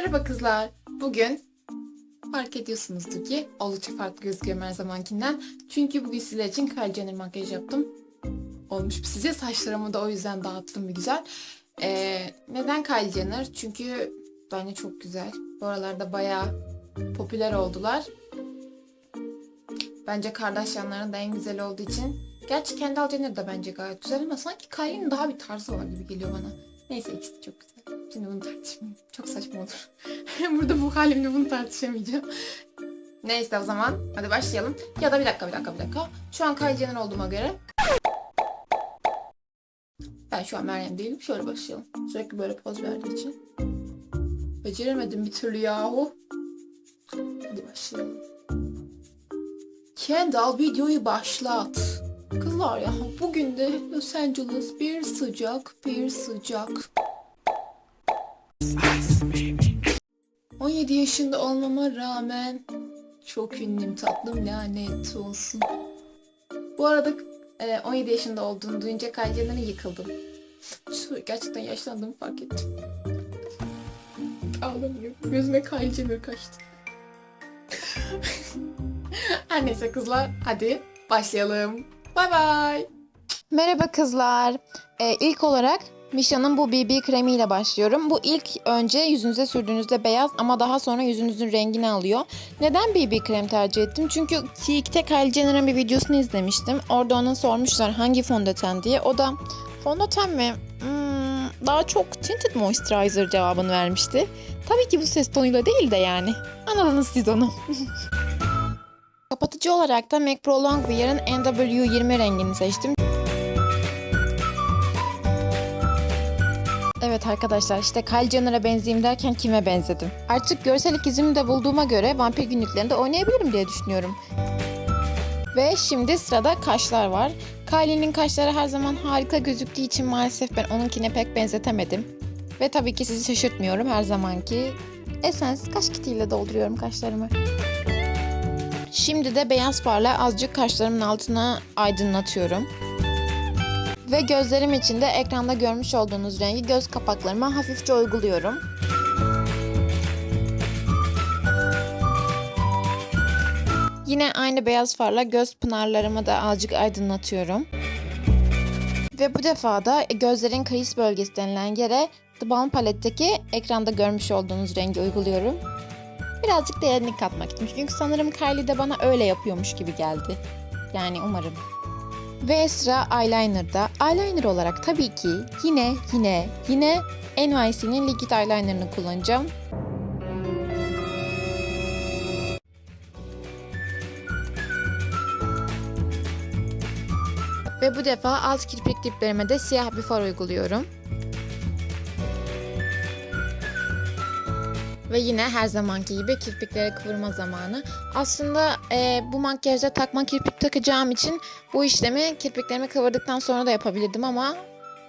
Merhaba kızlar. Bugün fark ediyorsunuzdur ki oldukça farklı gözüküyorum her zamankinden. Çünkü bugün sizler için Kylie makyaj yaptım. Olmuş mu sizce? Saçlarımı da o yüzden dağıttım bir güzel. Ee, neden Kylie? Çünkü bence çok güzel. Bu aralarda bayağı popüler oldular. Bence Kardashianların da en güzel olduğu için. Gerçi Kendall Jenner de bence gayet güzel ama sanki Kylie'nin daha bir tarzı var gibi geliyor bana. Neyse ikisi çok güzel. Şimdi bunu tartışmayayım. Çok saçma olur. Burada bu halimle bunu tartışamayacağım. Neyse o zaman hadi başlayalım. Ya da bir dakika bir dakika bir dakika. Şu an Jenner olduğuma göre ben şu an Meryem değilim. Şöyle başlayalım. Sürekli böyle poz verdiği için. Beceremedim bir türlü yahu. Hadi başlayalım. Kendall videoyu başlat. Kızlar ya bugün de Los Angeles bir sıcak bir sıcak. 17 yaşında olmama rağmen çok ünlüyüm tatlım lanet olsun. Bu arada e, 17 yaşında olduğunu duyunca Kylie yıkıldım. Gerçekten yaşlandığımı fark ettim. Ağlamıyorum. Gözüme Jenner kaçtı. Her neyse kızlar hadi başlayalım. Bay bay. Merhaba kızlar. Ee, ilk olarak Misha'nın bu BB kremiyle başlıyorum. Bu ilk önce yüzünüze sürdüğünüzde beyaz ama daha sonra yüzünüzün rengini alıyor. Neden BB krem tercih ettim? Çünkü TikTok Kylie Jenner'ın bir videosunu izlemiştim. Orada ona sormuşlar hangi fondöten diye. O da fondöten mi? Hmm, daha çok tinted moisturizer cevabını vermişti. Tabii ki bu ses tonuyla değil de yani. Anladınız siz onu. Kapatıcı olarak da MAC Pro Longwear'ın NW20 rengini seçtim. Evet arkadaşlar işte Kylie Jenner'a benzeyeyim derken kime benzedim? Artık görsel ikizimi de bulduğuma göre vampir günlüklerinde oynayabilirim diye düşünüyorum. Ve şimdi sırada kaşlar var. Kylie'nin kaşları her zaman harika gözüktüğü için maalesef ben onunkine pek benzetemedim. Ve tabii ki sizi şaşırtmıyorum her zamanki Essence kaş kitiyle dolduruyorum kaşlarımı. Şimdi de beyaz farla azıcık kaşlarımın altına aydınlatıyorum. Ve gözlerim için de ekranda görmüş olduğunuz rengi göz kapaklarıma hafifçe uyguluyorum. Yine aynı beyaz farla göz pınarlarımı da azıcık aydınlatıyorum. Ve bu defa da gözlerin kayıs bölgesi denilen yere The Balm paletteki ekranda görmüş olduğunuz rengi uyguluyorum. Birazcık derinlik katmak için. Çünkü sanırım Kylie de bana öyle yapıyormuş gibi geldi. Yani umarım. Ve sıra eyeliner'da. Eyeliner olarak tabii ki yine yine yine NYC'nin Liquid Eyeliner'ını kullanacağım. Ve bu defa alt kirpik diplerime de siyah bir far uyguluyorum. Ve yine her zamanki gibi kirpiklere kıvırma zamanı. Aslında e, bu makyajda takma kirpik takacağım için bu işlemi kirpiklerimi kıvırdıktan sonra da yapabilirdim ama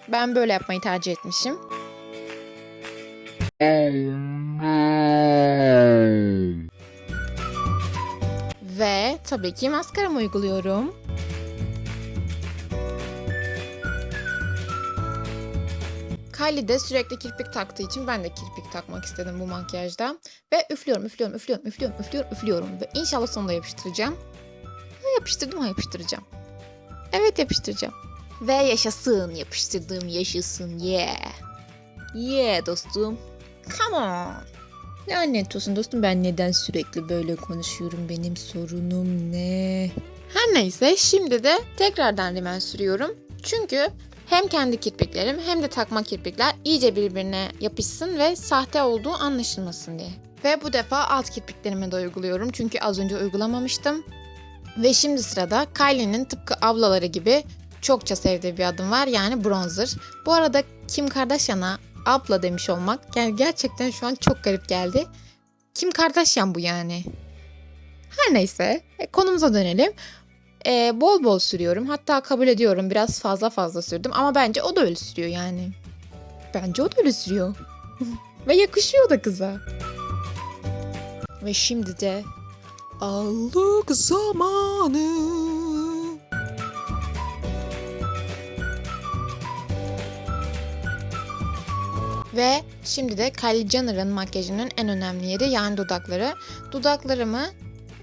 ben böyle yapmayı tercih etmişim. Ve tabii ki maskaramı uyguluyorum. Kylie de sürekli kirpik taktığı için ben de kirpik takmak istedim bu makyajda. Ve üflüyorum, üflüyorum, üflüyorum, üflüyorum, üflüyorum, üflüyorum. Ve inşallah sonunda yapıştıracağım. Ha, yapıştırdım ha yapıştıracağım. Evet yapıştıracağım. Ve yaşasın, yapıştırdım yaşasın, yeah. Yeah dostum. Come on. Lanet olsun dostum ben neden sürekli böyle konuşuyorum benim sorunum ne? Her neyse şimdi de tekrardan rimel sürüyorum. Çünkü hem kendi kirpiklerim hem de takma kirpikler iyice birbirine yapışsın ve sahte olduğu anlaşılmasın diye. Ve bu defa alt kirpiklerime de uyguluyorum çünkü az önce uygulamamıştım. Ve şimdi sırada Kylie'nin tıpkı ablaları gibi çokça sevdiği bir adım var yani bronzer. Bu arada Kim Kardashian'a abla demiş olmak yani gerçekten şu an çok garip geldi. Kim Kardashian bu yani? Her neyse e, konumuza dönelim. Ee, bol bol sürüyorum. Hatta kabul ediyorum biraz fazla fazla sürdüm ama bence o da öyle sürüyor yani. Bence o da öyle sürüyor. Ve yakışıyor da kıza. Ve şimdi de allık zamanı. Ve şimdi de Kylie Jenner'ın makyajının en önemli yeri yani dudakları. Dudaklarımı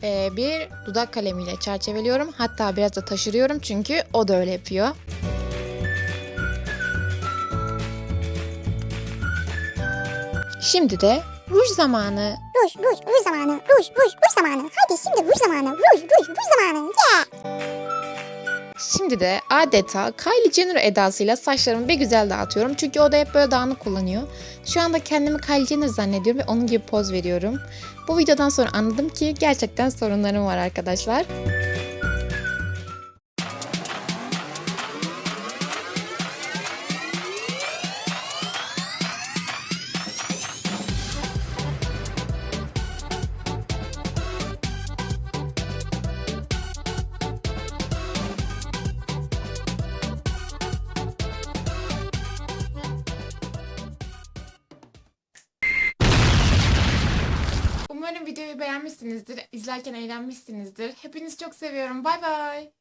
e, bir dudak kalemiyle çerçeveliyorum. Hatta biraz da taşırıyorum çünkü o da öyle yapıyor. Şimdi de ruj zamanı. Ruj, ruj, ruj zamanı. Ruj, ruj, ruj zamanı. Hadi şimdi ruj zamanı. Ruj, ruj, ruj zamanı. Yeah. Şimdi de adeta Kylie Jenner edasıyla saçlarımı bir güzel dağıtıyorum. Çünkü o da hep böyle dağınık kullanıyor. Şu anda kendimi Kylie Jenner zannediyorum ve onun gibi poz veriyorum. Bu videodan sonra anladım ki gerçekten sorunlarım var arkadaşlar. Videoyu beğenmişsinizdir. izlerken eğlenmişsinizdir. Hepinizi çok seviyorum. Bay bay.